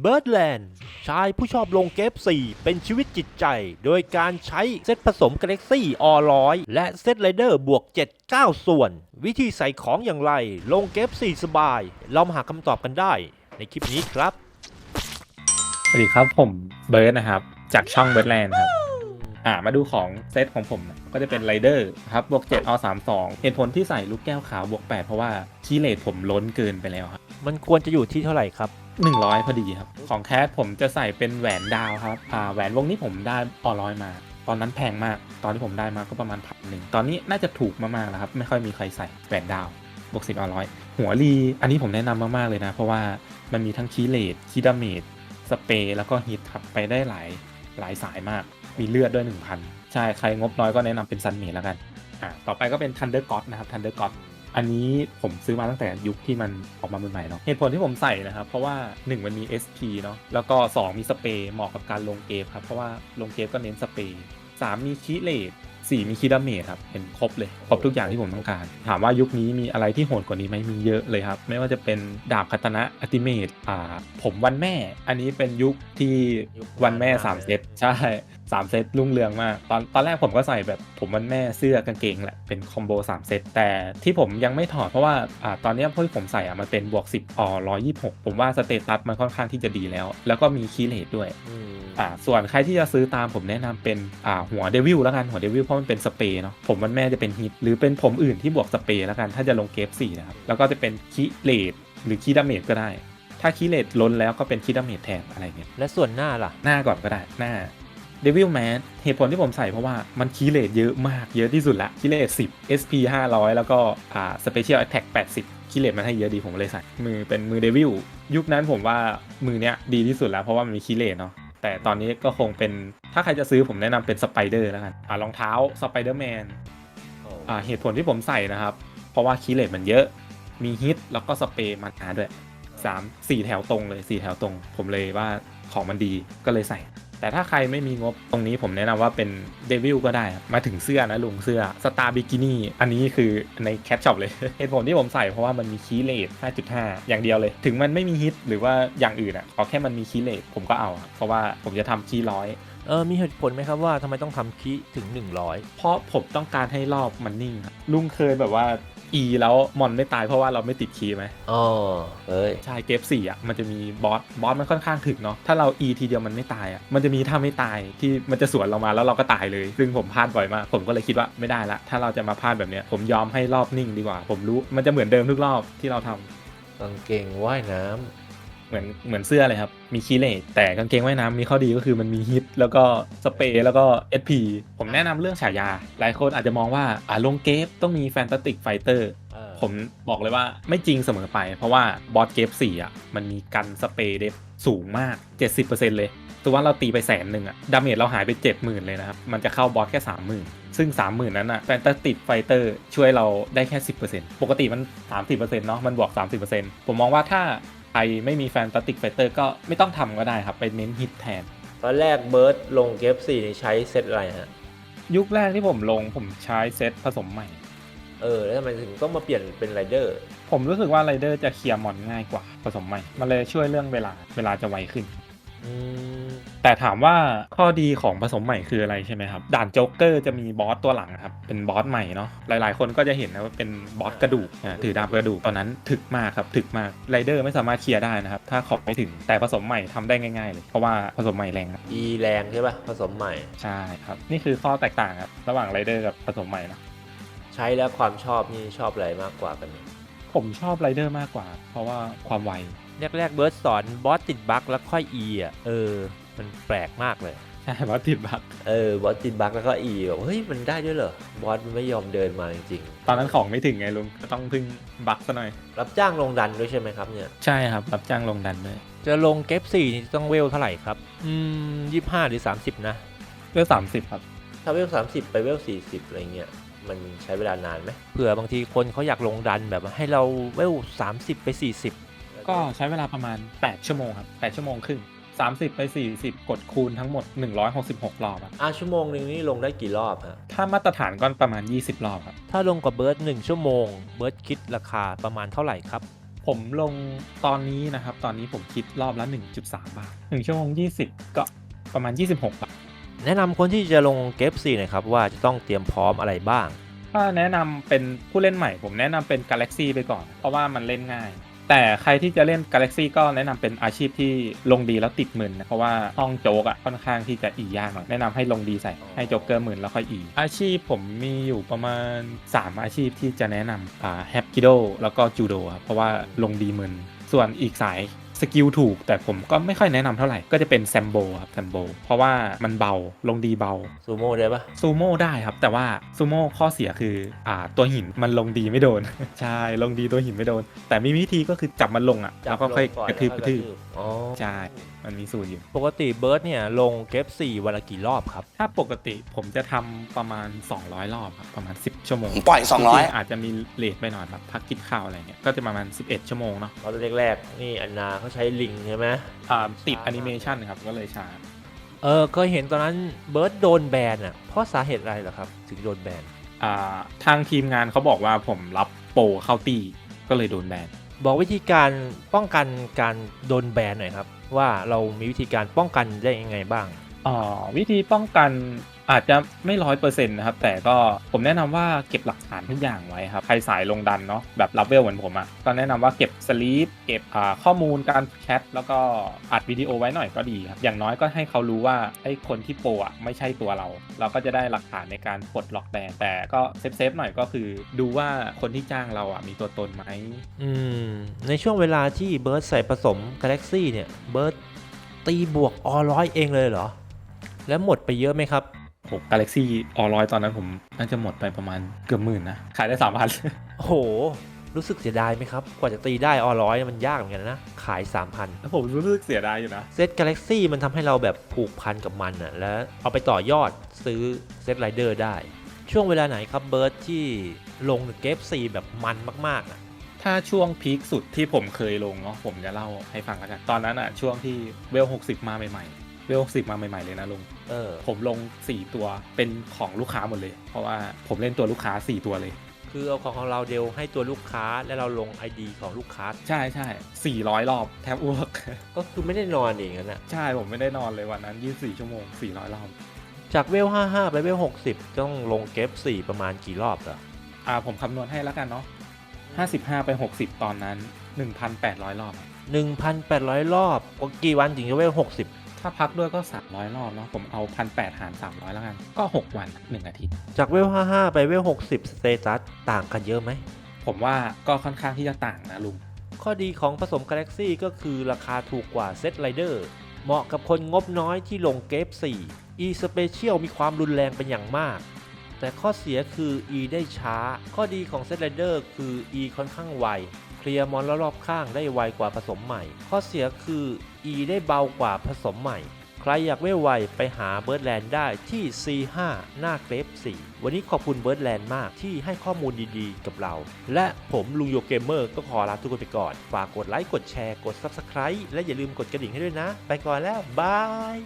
เบิร์ดแลนด์ชายผู้ชอบลงเกม4เป็นชีวิตจิตใจ โดยการใช้เซตผสมกาแล็กซี่อร้อยและเซตไรเดอร์บวก 7 9 ส่วน วิธีใส่ของอย่างไร ลงเกม4สบาย เรามาหาคำตอบกันได้ ในคลิปนี้ครับ สวัสดีครับผมเบิร์ดนะครับ จากช่องเบิร์ดแลนด์ครับ อ่ามาดูของเซตของผมนะก็จะเป็นไรเดอร์ครับบวก7เอา32เหตุผลที่ใส่ลูกแก้วขาวบวก 8 เพราะว่าคีเลทผมล้นเกินไปแล้วครับ มันควรจะอยู่ที่เท่าไหร่ครับ 100 พอดีครับ ของแคสผมจะใส่เป็นแหวนดาวครับอ่าแหวนวงนี้ผมได้ออร้อยมา ตอนนั้นแพงมาก ตอนที่ผมได้มาก็ประมาณพันหนึ่งตอนนี้น่าจะถูกมากๆแล้วครับ ไม่ค่อยมีใครใส่แหวนดาวบวก10ออร้อยหัวรีอันนี้ผมแนะนำมาก ๆ เลยนะ เพราะว่ามันมีทั้งคีย์เลทคีย์ดาเมจสเปรย์แล้วก็ฮิตครับไปได้หลายหลายสายมาก มีเลือดด้วย 1,000 ใช่ ใครงบน้อยก็แนะนำเป็นซันเมดแล้วกันอ่าต่อไปก็เป็น Thunder God นะครับ Thunder God อั นนี้ผมซื้อมาตั้งแต่ยุคที่มันออกมาใหม่ๆเนาะเหตุผลที่ผมใส่นะครับ เพราะว่า 1 มันมี SP เนาะแล้วก็ 2 มีสเปรย์เหมาะกับการลงเกมครับ เพราะว่าลงเกมก็เน้นสเปรย์3มีคีเลต4มีคีดาเมจครับ เห็นครบเลย ครบทุกอย่างที่ผมต้องการ ถามว่ายุคนี้มีอะไรที่โหดกว่านี้ไหมมีเยอะเลยครับ ไม่ว่าจะเป็นดาบคาตนะอัติเมตอ่า ผมวันแม่ อันนี้เป็นยุคที่ยุควันแม่วันแม่สามเซตใช่ สามเซตรุ่งเรืองมาก ตอนตอนแรกผมก็ใส่แบบผมวันแม่เสื้อกางเกงแหละเป็นคอมโบ3เซตแต่ที่ผมยังไม่ถอดเพราะว่าอ่าตอนเนี้ยพวกที่ผมใส่อะมันเป็นบวก10อ126ผมว่าสเตตัสมันค่อนข้างที่จะดีแล้ว แล้วก็มีคีย์เลทด้วยอืมอ่าส่วนใครที่จะซื้อตามผมแนะนำเป็นอ่าหัวเดวิลแล้วกันหัวเดวิลเพราะมันเป็นสเปรย์เนาะผมวันแม่จะเป็นฮิตหรือเป็นผมอื่นที่บวกสเปรย์แล้วกันถ้าจะลงเกฟสี่นะครับแล้วก็จะเป็นคีเลตหรือคีดาเมจก็ได้ถ้าคีเลตล้นแล้วก็เป็นคีดาเมจแทนอะไรเงี้ยและส่วนหน้าล่ะหน้าก่อนก็ได้หน้า เดวิลแมนเหตุผลที่ผมใส่เพราะว่ามันคีเลตเยอะมากเยอะที่สุดละคีเลต10 SP 500 แล้วก็อ่า Special Attack 80คีเลตมันให้เยอะดีผมเลยใส่มือเป็นมือเดวิลยุคนั้นผมว่ามือเนี้ยดีที่สุดแล้วเพราะว่ามันมีคีเลตเนาะแต่ตอนนี้ก็คงเป็นถ้าใครจะซื้อผมแนะนำเป็นสไปเดอร์แล้วกันอ่ารองเท้าสไปเดอร์แมนอ่าเหตุผลที่ผมใส่นะครับ เพราะว่าคีเลตมันเยอะมีฮิตแล้วก็สเปรย์มันหาด้วยสามสี่แถวตรงเลยสี่แถวตรง ผมเลยว่าของมันดีก็เลยใส่ แต่ถ้าใครไม่มีงบตรงนี้ผมแนะนำว่าเป็นเดวิลก็ได้ครับมาถึงเสื้อนะลุงเสื้อสตาร์บิกินี่อันนี้คือในแคทช็อปเลยเหตุผลที่ผมใส่เพราะว่ามันมีคีย์เลท5.5 อย่างเดียวเลย ถึงมันไม่มีฮิตหรือว่าอย่างอื่นอะขอแค่มันมีคีย์เลทผมก็เอาอะเพราะว่าผมจะทำคีย์ร้อยเออมีเหตุผลไหมครับว่าทำไมต้องทำคีถึง 100 เพราะผมต้องการให้รอบมันนิ่งครับลุงเคยแบบว่า E แล้วมอนไม่ตายเพราะว่าเราไม่ติดคีย์ไหมอ๋อเฮ้ย ใช่เกฟสี่อะมันจะมีบอสบอสมันค่อนข้างถึกเนาะถ้าเรา E ทีเดียวมันไม่ตายอะมันจะมีท่าไม่ตายที่มันจะสวนเรามาแล้วเราก็ตายเลย ซึ่งผมพลาดบ่อยมาก ผมก็เลยคิดว่าไม่ได้ละ ถ้าเราจะมาพลาดแบบเนี้ยผมยอมให้รอบนิ่งดีกว่า ผมรู้มันจะเหมือนเดิมทุกรอบที่เราทำกางเกงว่ายน้ำ เหมือนเหมือนเสื้อเลยครับ มีคีเลตแต่กางเกงว่ายน้ำมีข้อดีก็คือมันมีฮิตแล้วก็สเปรย์แล้วก็ SP ผมแนะนำเรื่องฉายา หลายคนอาจจะมองว่าอ่าลงเกฟต้องมีแฟนตาติกไฟเตอร์เออผมบอกเลยว่าไม่จริงเสมอไป เพราะว่าบอสเกฟสี่อะมันมีกันสเปรย์เดฟสูงมาก 70%เลยตัวว่าเราตีไปแสนหนึ่งอะดาเมจเราหายไป 70,000 เลยนะครับ มันจะเข้าบอสแค่ 30,000 ซึ่ง 30,000 นั้นอะแฟนตาติกไฟเตอร์ช่วยเราได้แค่ 10%ปกติมัน 30%เนาะมันบวก 30%ผมมองว่าถ้า ใครไม่มีแฟนตาติกไฟเตอร์ก็ไม่ต้องทำก็ได้ครับ ไปเน้นฮิตแทน ตอนแรกเบิร์ดลงเกม4นี่ใช้เซตอะไรฮะ ยุคแรกที่ผมลงผมใช้เซตผสมใหม่ เออ แล้วทำไมถึงต้องมาเปลี่ยนเป็นไรเดอร์ ผมรู้สึกว่าไรเดอร์จะเคลียร์มอนง่ายกว่าผสมใหม่ มันเลยช่วยเรื่องเวลาเวลาจะไวขึ้น อืม แต่ถามว่าข้อดีของผสมใหม่คืออะไรใช่ไหมครับ ด่านโจ๊กเกอร์จะมีบอสตัวหลังครับ เป็นบอสใหม่เนาะ หลายๆ คนก็จะเห็นนะว่าเป็นบอสกระดูกอ่าถือดาบกระดูกตอนนั้นถึกมากครับ ถึกมากไรเดอร์ไม่สามารถเคลียร์ได้นะครับ ถ้าขอบไม่ถึง แต่ผสมใหม่ทำได้ง่ายๆเลย เพราะว่าผสมใหม่แรงครับ E แรงใช่ป่ะ ผสมใหม่ ใช่ครับ นี่คือข้อแตกต่างครับระหว่างไรเดอร์กับผสมใหม่นะ ใช้แล้วความชอบนี่ชอบอะไรมากกว่ากันเนี่ยผมชอบไรเดอร์มากกว่า เพราะว่าความไวแรกๆเบิร์ดสอนบอสติดบั๊กแล้วค่อย E อะ เออ มันแปลกมากเลยใช่บอสติดบักเออบอสติดบั๊กแล้วก็ E แบบเฮ้ยมันได้ด้วยเหรอบอสมันไม่ยอมเดินมาจริงตอนนั้นของไม่ถึงไงลุงก็ต้องพึ่งบักซะหน่อยๆรับจ้างลงดันด้วยใช่ไหมครับเนี่ยใช่ครับรับจ้างลงดันด้วยจะลงเก็บ4นี่ต้องเวลเท่าไหร่ครับ อืมยี่ห้าหรือ30นะเรื่องสามสิบครับถ้าเวล30ไปเวล40อะไรเงี้ยมันใช้เวลานานไหมเผื่อบางทีคนเขาอยากลงดันแบบให้เราเวล30ไป40ก็ใช้เวลาประมาณ 8 ชั่วโมงครับ 8 ชั่วโมงครึ่ง 30 ไป 40 กดคูณทั้งหมด 166 รอบอะอะชั่วโมงหนึ่งนี่ลงได้กี่รอบฮะ ถ้ามาตรฐานก็ประมาณ 20 รอบครับ ถ้าลงกับเบิร์ด1ชั่วโมง เบิร์ดคิดราคาประมาณเท่าไหร่ครับ ผมลงตอนนี้นะครับ ตอนนี้ผมคิดรอบละ 1.3 บาท 1 ชั่วโมง 20 ก็ประมาณ 26 บาท แนะนำคนที่จะลงเกฟซีหน่อยครับว่าจะต้องเตรียมพร้อมอะไรบ้าง ถ้าแนะนำเป็นผู้เล่นใหม่ ผมแนะนำเป็น Galaxy ไปก่อน เพราะว่ามันเล่นง่าย แต่ใครที่จะเล่น Galaxy ก็แนะนำเป็นอาชีพที่ลงดีแล้วติดหมื่นนะเพราะว่าห้องโจ๊กอะค่อนข้างที่จะอียากหน่อยแนะนำให้ลงดีใส่ให้โจ๊กเกอร์หมื่นแล้วค่อยอี อาชีพผมมีอยู่ประมาณ 3 อาชีพที่จะแนะนำอ่าแฮปกิโดแล้วก็จูโดครับเพราะว่าลงดีหมื่นส่วนอีกสาย สกิลถูก แต่ผมก็ไม่ค่อยแนะนำเท่าไหร่ ก็จะเป็นแซมโบครับแซมโบเพราะว่ามันเบาลงดีเบาซูโม่ได้ปะซูโม่ได้ครับ แต่ว่าซูโม่ข้อเสียคืออ่าตัวหินมันลงดีไม่โดน ใช่ลงดีตัวหินไม่โดน แต่มีวิธีก็คือจับมันลงอะแล้วก็ค่อยกระทืบกระทืบอ๋อใช่ มันมีสูตรอยู่ ปกติเบิร์ดเนี่ยลงเกฟซีวันละกี่รอบครับ ถ้าปกติผมจะทำประมาณ 200 รอบครับประมาณ 10 ชั่วโมงผมปล่อยจริงๆ200 อาจจะมีเลทไปหน่อยแบบพักกินข้าวอะไรเงี้ยก็จะประมาณ 11 ชั่วโมงเนาะตอนแรกๆนี่อันนาเขาใช้ลิงใช่ไหม อ่าติดแอนิเมชันครับก็เลยช้าเออเคยเห็นตอนนั้นเบิร์ดโดนแบนอะเพราะสาเหตุอะไรเหรอครับ ถึงโดนแบนอ่าทางทีมงานเขาบอกว่าผมรับโปรเข้าตีก็เลยโดนแบน บอกวิธีการป้องกันการโดนแบนหน่อยครับ ว่าเรามีวิธีการป้องกันได้ยังไงบ้าง อ่าวิธีป้องกัน อาจจะไม่ร้อยเปอร์เซ็นต์นะครับ แต่ก็ผมแนะนำว่าเก็บหลักฐานทุกอย่างไว้ครับ ใครสายลงดันเนาะแบบรับเวลเหมือนผมอะ่ะก็แนะนำว่าเก็บสลีปเก็บข้อมูลการแชทแล้วก็อัดวิดีโอไว้หน่อยก็ดีครับ อย่างน้อยก็ให้เขารู้ว่าไอ้คนที่โปรอะไม่ใช่ตัวเรา เราก็จะได้หลักฐานในการปลดล็อกแบนแต่ก็เซฟๆหน่อยก็คือ ดูว่าคนที่จ้างเราอะมีตัวตนไหมอืมในช่วงเวลาที่เบิร์ดใส่ผสมกาแล็กซี่เนี่ยเบิร์ดตีบวกอร้อยเองเลยเหรอ แล้วหมดไปเยอะไหมครับ โหกาแล็กซี่ออร้อยตอนนั้นผมน่าจะหมดไปประมาณเกือบหมื่นนะ ขายได้สามพันโอ้โห รู้สึกเสียดายไหมครับ กว่าจะตีได้อร้อยมันยากเหมือนกันนะ ขาย 3,000แล้วผมรู้สึกเสียดายอยู่นะ เซตกาแล็กซี่มันทำให้เราแบบผูกพันกับมันอะแล้วเอาไปต่อยอดซื้อเซตไรเดอร์ได้ ช่วงเวลาไหนครับเบิร์ดที่ลงเกฟซีแบบมันมากๆอะถ้าช่วงพีคสุดที่ผมเคยลงเนาะผมจะเล่าให้ฟังแล้วกัน ตอนนั้นอะช่วงที่เวล 60 มาใหม่ๆ เวล60มาใหม่ๆเลยนะลุงเออ ผมลง4ตัวเป็นของลูกค้าหมดเลย เพราะว่าผมเล่นตัวลูกค้า4ตัวเลย คือเอาของของเราเดียวให้ตัวลูกค้าแล้วเราลง ID ของลูกค้า ใช่ใช่400รอบแทบอ้วก ก็คือไม่ได้นอนเองนะใช่ผมไม่ได้นอนเลยวันนั้น24ชั่วโมง400รอบ จากเวล 55 ไปเวล 60 ต้องลงเกฟ4ประมาณกี่รอบเหรออ่าผมคำนวณให้แล้วกันเนาะ55ไป60ตอนนั้น1,800 รอบอะ1,800รอบก็กี่วันถึงจะเวล 60 ถ้าพักด้วยก็ 300 รอบเนาะผมเอา1,800หาร 300 แล้วกัน ก็ 6 วัน 1 อาทิตย์ จากเวล 55 ไปเวล 60 สเตตัส ต่างกันเยอะไหม ผมว่าก็ค่อนข้างที่จะต่างนะลุง ข้อดีของผสม Galaxy ก็คือราคาถูกกว่าเซตไรเดอร์เหมาะกับคนงบน้อยที่ลงเกฟ4 E Special มีความรุนแรงเป็นอย่างมาก แต่ข้อเสียคือ E ได้ช้า ข้อดีของเซตไรเดอร์คือ E ค่อนข้างไว เคลียร์มอนรอบข้างได้ไวกว่าผสมใหม่ ข้อเสียคือ E ได้เบากว่าผสมใหม่ ใครอยากเวลไวไปหาเบิร์ดแลนด์ได้ที่ C5 หน้าเกรฟ4วันนี้ขอบคุณเบิร์ดแลนด์มากที่ให้ข้อมูลดีๆ กับเรา และผมลุงโยเกมเมอร์ก็ขอลาทุกคนไปก่อน ฝากกดไลค์กดแชร์กด Subscribe และอย่าลืมกดกระดิ่งให้ด้วยนะ ไปก่อนแล้วบาย